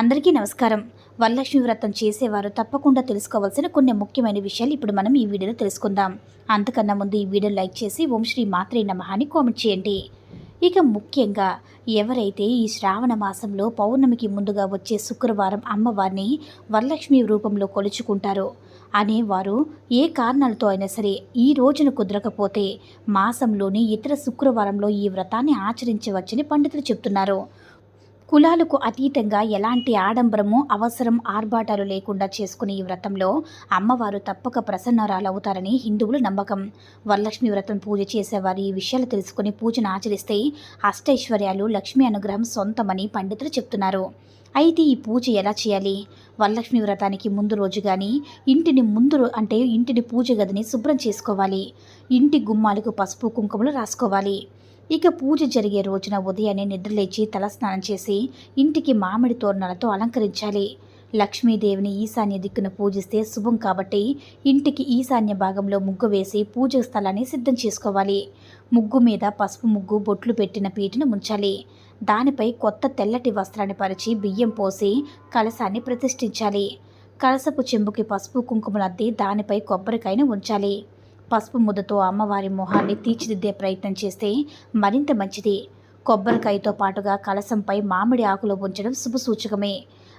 అందరికీ నమస్కారం. వరలక్ష్మి వ్రతం చేసేవారు తప్పకుండా తెలుసుకోవాల్సిన కొన్ని ముఖ్యమైన విషయాలు ఇప్పుడు మనం ఈ వీడియోలో తెలుసుకుందాం. అంతకన్నా ముందు ఈ వీడియో లైక్ చేసి ఓం శ్రీ మాత్రే నమః అని కామెంట్ చేయండి. ఇక ముఖ్యంగా ఎవరైతే ఈ శ్రావణ మాసంలో పౌర్ణమికి ముందుగా వచ్చే శుక్రవారం అమ్మవారిని వరలక్ష్మి రూపంలో కొలుచుకుంటారో అనేవారు ఏ కారణాలతో అయినా సరే ఈ రోజున కుదరకపోతే మాసంలోని ఇతర శుక్రవారంలో ఈ వ్రతాన్ని ఆచరించవచ్చని పండితులు చెప్తున్నారు. కులాలకు అతీతంగా ఎలాంటి ఆడంబరము అవసరం ఆర్భాటాలు లేకుండా చేసుకునే ఈ వ్రతంలో అమ్మవారు తప్పక ప్రసన్నరాలవుతారని హిందువుల నమ్మకం. వరలక్ష్మి వ్రతం పూజ చేసేవారు ఈ విషయాలు తెలుసుకుని పూజను ఆచరిస్తే అష్టైశ్వర్యాలు లక్ష్మీ అనుగ్రహం సొంతమని పండితులు చెప్తున్నారు. అయితే ఈ పూజ ఎలా చేయాలి? వరలక్ష్మి వ్రతానికి ముందు రోజు కానీ ఇంటిని ముందు అంటే ఇంటిని పూజ గదిని శుభ్రం చేసుకోవాలి. ఇంటి గుమ్మాలకు పసుపు కుంకుమలు రాసుకోవాలి. ఇక పూజ జరిగే రోజున ఉదయాన్నే నిద్రలేచి తలస్నానం చేసి ఇంటికి మామిడి తోరణాలతో అలంకరించాలి. లక్ష్మీదేవిని ఈశాన్య దిక్కున పూజిస్తే శుభం కాబట్టి ఇంటికి ఈశాన్య భాగంలో ముగ్గు వేసి పూజ స్థలాన్ని సిద్ధం చేసుకోవాలి. ముగ్గు మీద పసుపు ముగ్గు బొట్లు పెట్టిన పీటను ముంచాలి. దానిపై కొత్త తెల్లటి వస్త్రాన్ని పరిచి బియ్యం పోసి కలశాన్ని ప్రతిష్ఠించాలి. కలసపు చెంబుకి పసుపు కుంకుమలు అద్ది దానిపై కొబ్బరికాయను ఉంచాలి. పసుపు ముద్దతో అమ్మవారి మొహాన్ని తీర్చిదిద్దే ప్రయత్నం చేస్తే మరింత మంచిది. కొబ్బరికాయతో పాటుగా కలసంపై మామిడి ఆకులు ఉంచడం శుభసూచకమే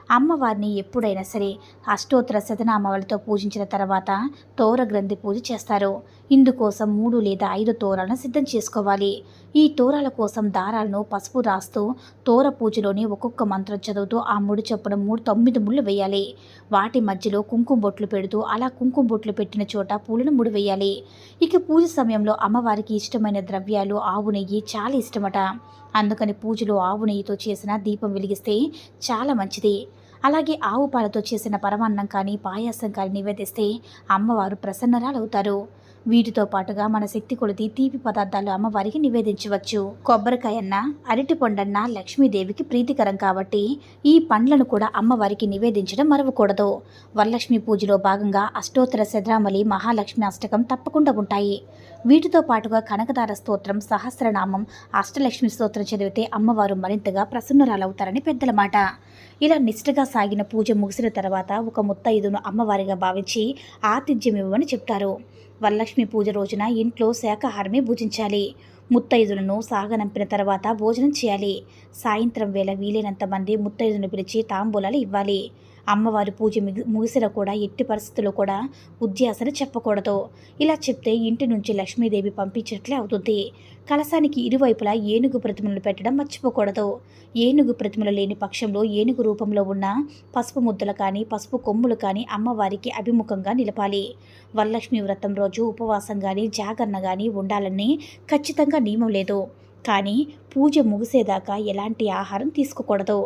అమ్మవారిని ఎప్పుడైనా సరే అష్టోత్తర శతనామాలతో పూజించిన తర్వాత తోర గ్రంథి పూజ చేస్తారు. ఇందుకోసం మూడు లేదా ఐదు తోరాలను సిద్ధం చేసుకోవాలి. ఈ తోరాల కోసం దారాలను పసుపు రాస్తూ తోర పూజలోని ఒక్కొక్క మంత్రం చదువుతూ ఆ ముడి చొప్పున మూడు తొమ్మిది ముళ్ళు వేయాలి. వాటి మధ్యలో కుంకుమ బొట్లు పెడుతూ అలా కుంకుమ బొట్లు పెట్టిన చోట పూలను ముడి వేయాలి. ఇక పూజ సమయంలో అమ్మవారికి ఇష్టమైన ద్రవ్యాలు ఆవు నెయ్యి చాలా ఇష్టమట. అందుకని పూజలో ఆవు నెయ్యితో చేసిన దీపం వెలిగిస్తే చాలా మంచిది. అలాగే ఆవు పాలతో చేసిన పరమాన్నం కానీ పాయాసం కానీ నివేదిస్తే అమ్మవారు ప్రసన్నరాలవుతారు. వీటితో పాటుగా మన శక్తి కొలిది తీపి పదార్థాలు అమ్మవారికి నివేదించవచ్చు. కొబ్బరికాయన్న అరటి పండన్న లక్ష్మీదేవికి ప్రీతికరం కాబట్టి ఈ పండ్లను కూడా అమ్మవారికి నివేదించడం మరవకూడదు. వరలక్ష్మి పూజలో భాగంగా అష్టోత్తర శద్రామలి మహాలక్ష్మి అష్టకం తప్పకుండా ఉంటాయి. వీటితో పాటుగా కనకదార స్తోత్రం సహస్రనామం అష్టలక్ష్మి స్తోత్రం చదివితే అమ్మవారు మరింతగా ప్రసన్నురాలవుతారని పెద్దల మాట. ఇలా నిష్ఠగా సాగిన పూజ ముగిసిన తర్వాత ఒక ముత్తైదును అమ్మవారిగా భావించి ఆతిథ్యం ఇవ్వమని చెప్తారు. వరలక్ష్మి పూజ రోజున ఇంట్లో శాకాహారమే భుజించాలి. ముత్తైదులను సాగనంపిన తర్వాత భోజనం చేయాలి. సాయంత్రం వేళ వీలైనంత మంది ముత్తైదును పిలిచి తాంబూలాలు ఇవ్వాలి. అమ్మవారి పూజ ముగిసిన కూడా ఎట్టి పరిస్థితుల్లో కూడా ఉద్యాసన చెప్పకూడదు. ఇలా చెప్తే ఇంటి నుంచి లక్ష్మీదేవి పంపించినట్లే అవుతుంది. కలశానికి ఇరువైపులా ఏనుగు ప్రతిమలు పెట్టడం మర్చిపోకూడదు. ఏనుగు ప్రతిమలు లేని పక్షంలో ఏనుగు రూపంలో ఉన్న పసుపు ముద్దలు కానీ పసుపు కొమ్ములు కానీ అమ్మవారికి అభిముఖంగా నిలపాలి. వరలక్ష్మి వ్రతం రోజు ఉపవాసం కానీ జాగరణ కానీ ఉండాలని ఖచ్చితంగా నియమం లేదు. కానీ పూజ ముగిసేదాకా ఎలాంటి ఆహారం తీసుకోకూడదు.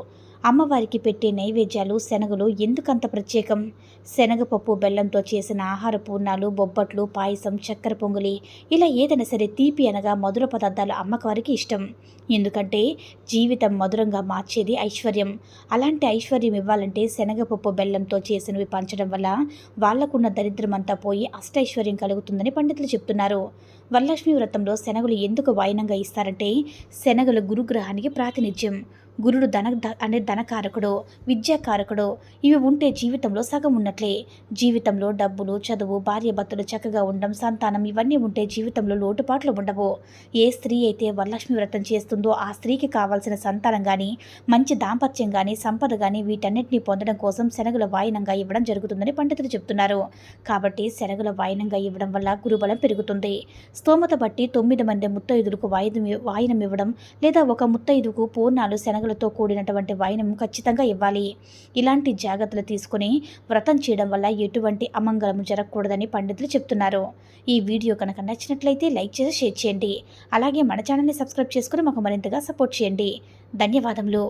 అమ్మవారికి పెట్టే నైవేద్యాలు శనగలు ఎందుకంత ప్రత్యేకం? శనగపప్పు బెల్లంతో చేసిన ఆహార పూర్ణాలు బొబ్బట్లు పాయసం చక్కెర పొంగులి ఇలా ఏదైనా సరే తీపి అనగా మధుర పదార్థాలు అమ్మవారికి ఇష్టం. ఎందుకంటే జీవితం మధురంగా మార్చేది ఐశ్వర్యం. అలాంటి ఐశ్వర్యం ఇవ్వాలంటే శనగపప్పు బెల్లంతో చేసినవి పంచడం వల్ల వాళ్ళకున్న దరిద్రం అంతా పోయి అష్టైశ్వర్యం కలుగుతుందని పండితులు చెప్తున్నారు. వరలక్ష్మి వ్రతంలో శనగలు ఎందుకు వాయినంగా ఇస్తారంటే శనగలు గురుగ్రహానికి ప్రాతినిధ్యం. గురుడు ధన అనే ధనకారకుడు విద్యాకారకుడు ఇవి ఉంటే జీవితంలో సగం ఉన్నట్లే. జీవితంలో డబ్బులు చదువు భార్యాభర్తలు చక్కగా ఉండడం సంతానం ఇవన్నీ ఉంటే జీవితంలో లోటుపాట్లు ఉండవు. ఏ స్త్రీ అయితే వరలక్ష్మి వ్రతం చేస్తుందో ఆ స్త్రీకి కావాల్సిన సంతానం కానీ మంచి దాంపత్యం కానీ సంపద కానీ వీటన్నిటిని పొందడం కోసం శనగల వాయినంగా ఇవ్వడం జరుగుతుందని పండితులు చెప్తున్నారు. కాబట్టి శనగల వాయినంగా ఇవ్వడం వల్ల గురుబలం పెరుగుతుంది. స్తోమత బట్టి తొమ్మిది మంది ముత్తైదులకు వాయిదం వాయినం ఇవ్వడం లేదా ఒక ముత్తైదుకు పూర్ణాలు శనగలతో కూడినటువంటి వైనం ఖచ్చితంగా ఇవ్వాలి. ఇలాంటి జాగ్రత్తలు తీసుకుని వ్రతం చేయడం వల్ల ఎటువంటి అమంగళము జరగకూడదని పండితులు చెప్తున్నారు. ఈ వీడియో కనుక నచ్చినట్లయితే లైక్ చేసి షేర్ చేయండి. అలాగే మన ఛానల్ని సబ్స్క్రైబ్ చేసుకుని మాకు మరింతగా సపోర్ట్ చేయండి. ధన్యవాదములు.